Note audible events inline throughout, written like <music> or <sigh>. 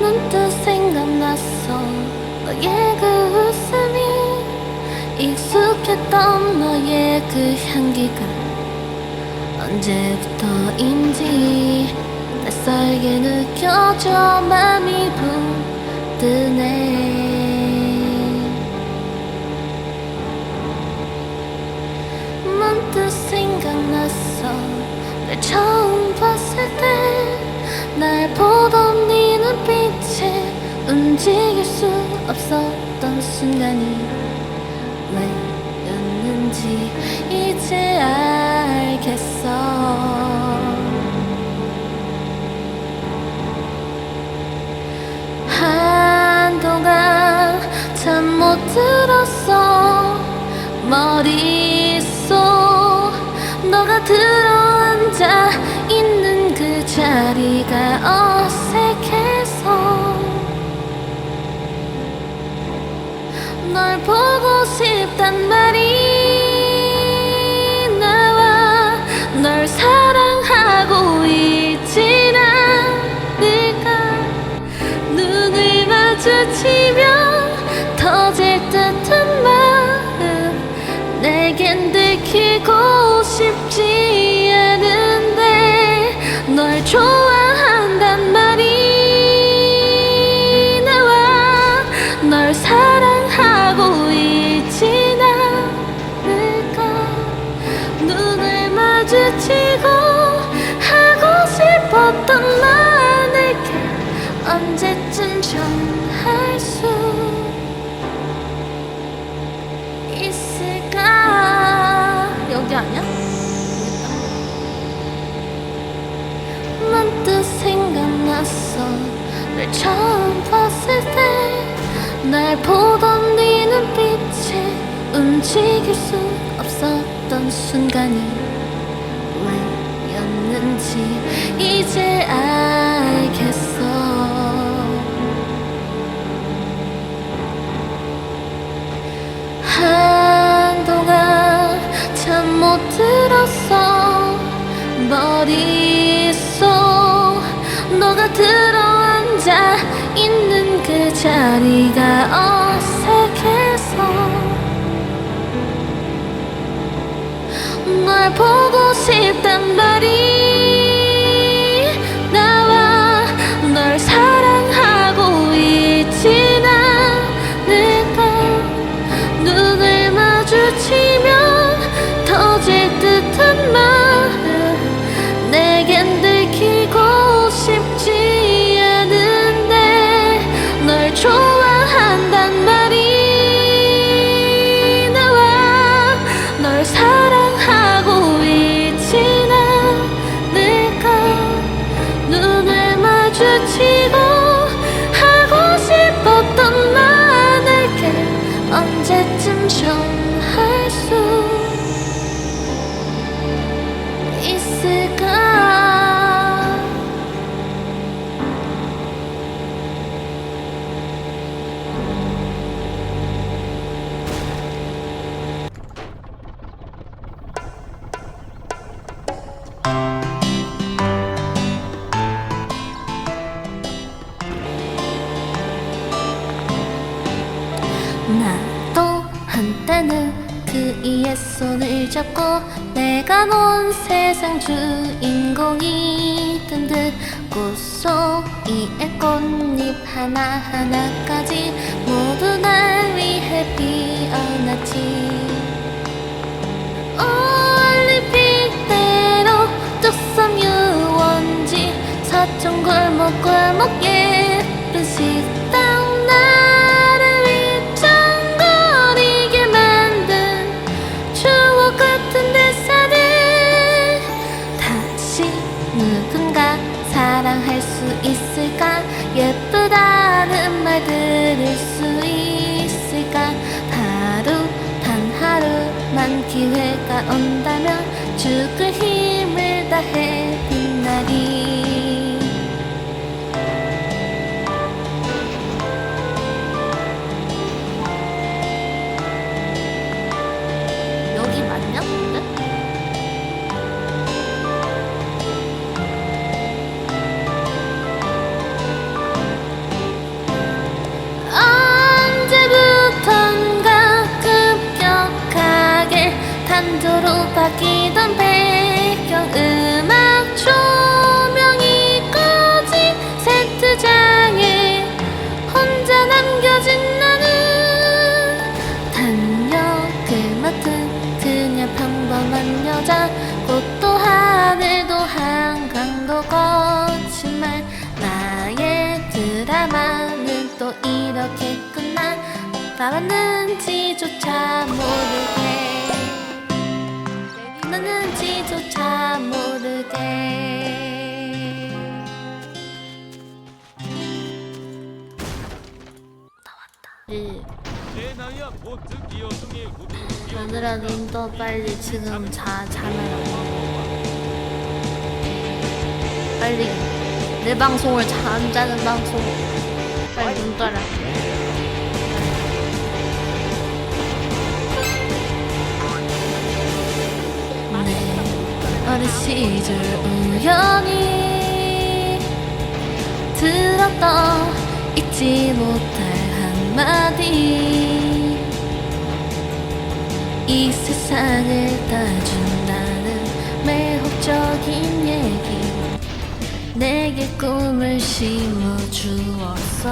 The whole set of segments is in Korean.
문득 생각났어. 너의 그 웃음이 익숙했던 너의 그 향기가 언제부터인지 낯설게 느껴져 맘이 부드네. 문득 생각났어 움직일 수 없었던 순간이 왜였는지 이제 알겠어. 한동안 잠 못 들었어. 머릿속 너가 들어앉아 있는 그 자리가 어색해 널 보고 싶단 말이 움직일 수 없었던 순간이 왜였는지 이제 알겠어. 한동안 잠 못 들었어. 머릿속 너가 들어앉아 있는 그 자리가 보고 싶단 말이 잡고 내가 먼 세상 주인공이던 듯 꽃송이의 꽃잎 하나하나까지 기회가 온다면 죽을 힘 나왔는지조차 모르게. 나는지조차 모르게. 나왔다 마누라 눈떠 빨리 지금 자 자면 빨리 내 방송을 잠 자는 방송. 빨리 눈 떠라 어린 시절 우연히 들었던 잊지 못할 한마디. 이 세상을 따준다는 매혹적인 얘기. 내게 꿈을 심어주었어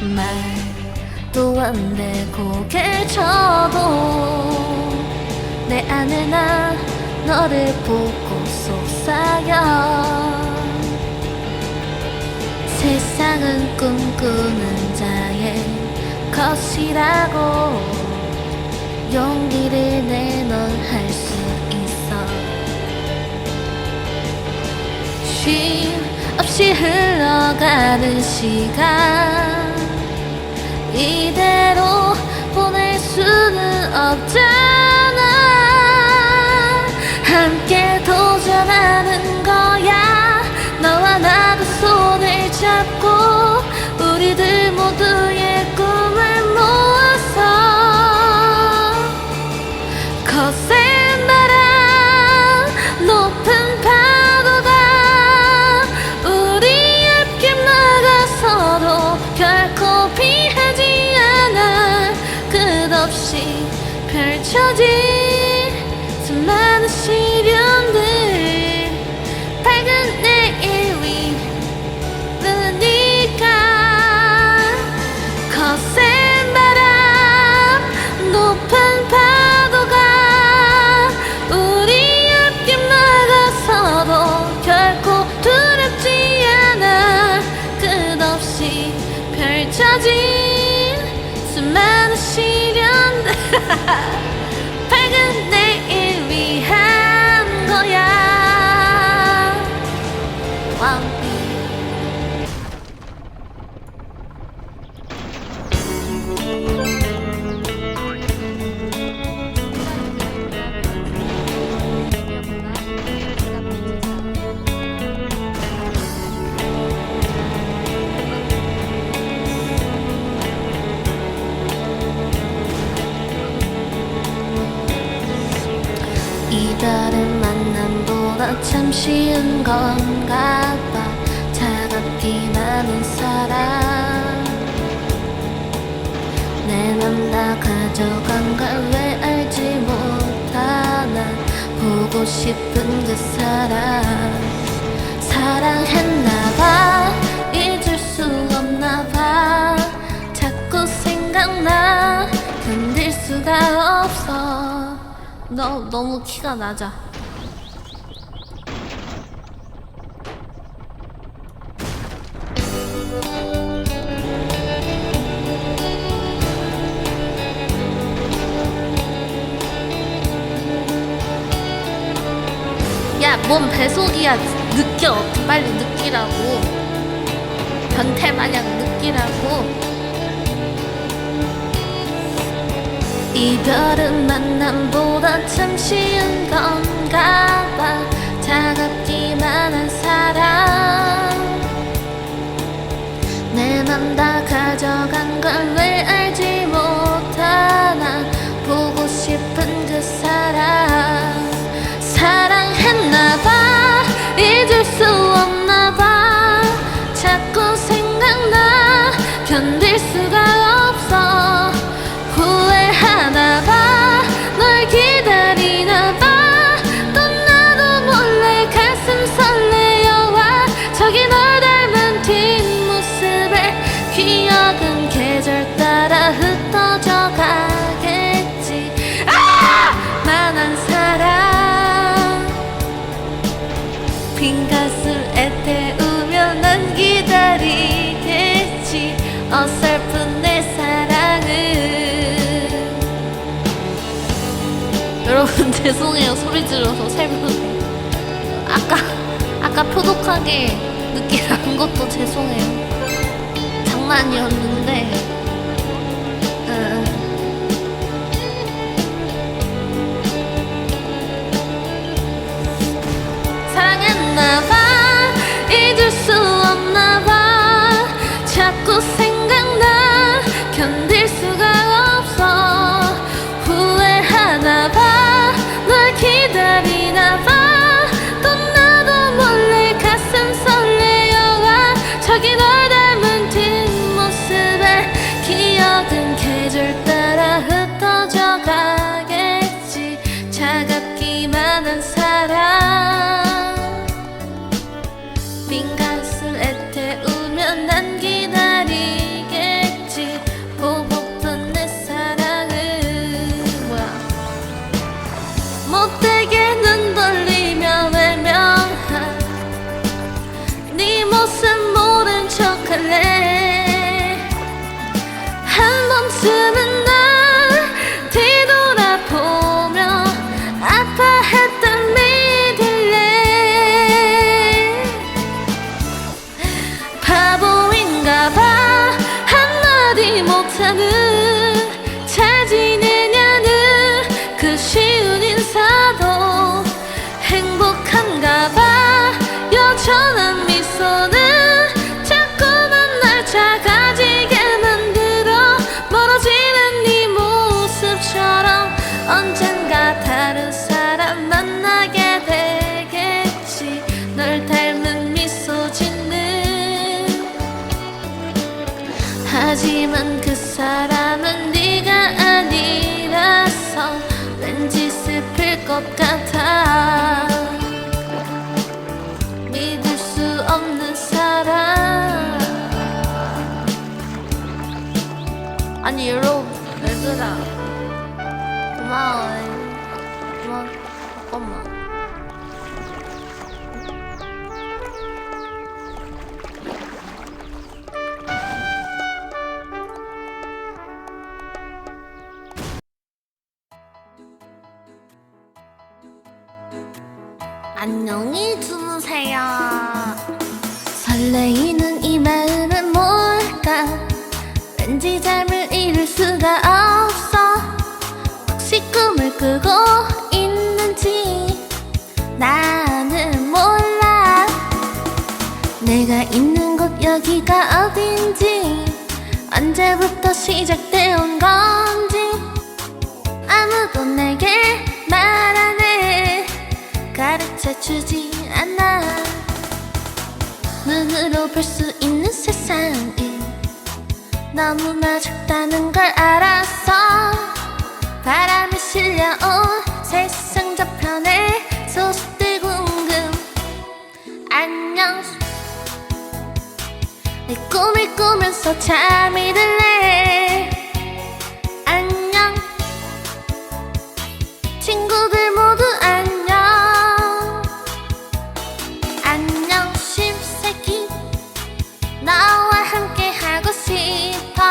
말도 안 돼 고개 쳐도 너를 보고 속삭여 세상은 꿈꾸는 자의 것이라고 용기를 내넌할 수 있어. 쉼 없이 흘러가는 시간 이대로 보낼 수는 없잖아 수많 참 쉬운 건가 봐. 차갑기만 한 사랑 내맘다 가져간 걸 왜 알지 못하나. 보고 싶은 그 사람. 사랑했나 봐. 잊을 수 없나 봐. 자꾸 생각나. 견딜 수가 없어. 너 너무 키가 낮아 배속이야. 느껴. 빨리 느끼라고. 변태 마냥 느끼라고. 이별은 만남보다 참 쉬운 건가 봐. 차갑기만 한 사랑. 기억은 계절 따라 흩어져 가겠지. 아! 만한 사랑 빈 가슴 애태우며 난 기다리겠지. 어설픈 내 사랑은. 여러분 <laughs> 죄송해요. 소리 질러서 새벽에 아까 아까 표독하게 늦게 난 것도 죄송해요. 장난이었는데 응. 사랑했나 기억은 사람은 네가 아니라서 왠지 슬플 것 같아. 믿을 수 없는 사람. 아니 여러분. 얘들아 고마워요. 고마워 잠깐만 언제부터 시작되온 건지 아무도 내게 말 안 해. 가르쳐 주지 않아. 눈으로 볼 수 있는 세상이 너무나 작다는 걸 알았어 꾸면서 잠이 들래. 안녕. 친구들 모두 안녕. 안녕 씹새끼 나와 함께 하고 싶어.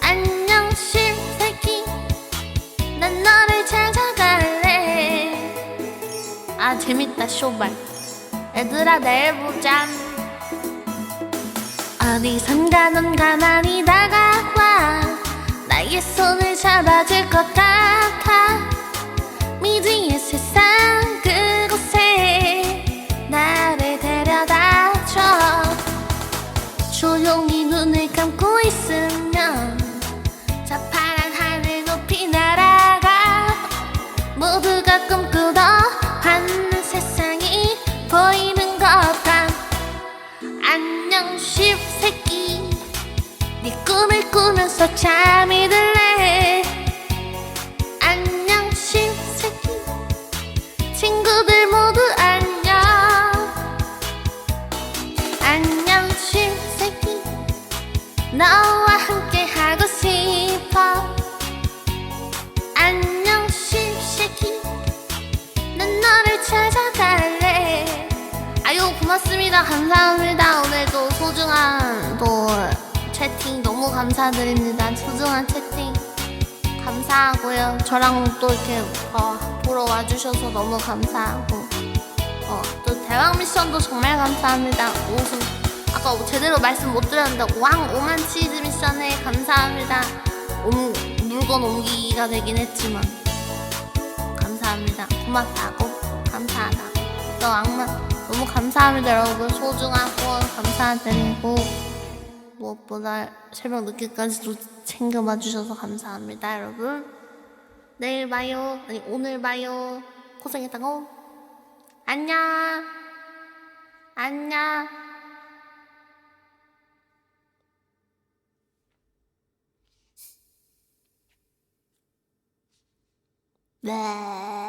안녕 씹새끼 난 너를 찾아갈래. 아 재밌다 쇼발. 얘들아 내일 보자 어디선가 넌 가만히 다가와 나의 손을 잡아줄 것 같아 꾸면서 잠이 들래. 안녕 씹새끼 친구들 모두 안녕. 안녕 씹새끼 너와 함께 하고 싶어. 안녕 씹새끼 난 너를 찾아갈래. 아유 고맙습니다. 감사합니다. 오늘도 소중한 또 채팅 너무 감사드립니다 소중한 채팅 감사 감사하고요. 저랑 또 이렇게 어, 보러 와주셔서 너무 감사하고 어, 또 대왕 미션도 정말 감사합니다. 우승 아까 제대로 말씀 못 드렸는데 왕 5만 치즈 미션에 감사합니다. 옴, 물건 옮기기가 되긴 했지만 감사합니다. 고맙다고 감사하다. 또 악마 너무 감사합니다 여러분. 후원 감사드리고 무엇보다 새벽 늦게까지도 챙겨봐 주셔서 감사합니다 여러분. 내일 봐요. 아니 오늘 봐요. 고생했다고. 안녕. 안녕. 네.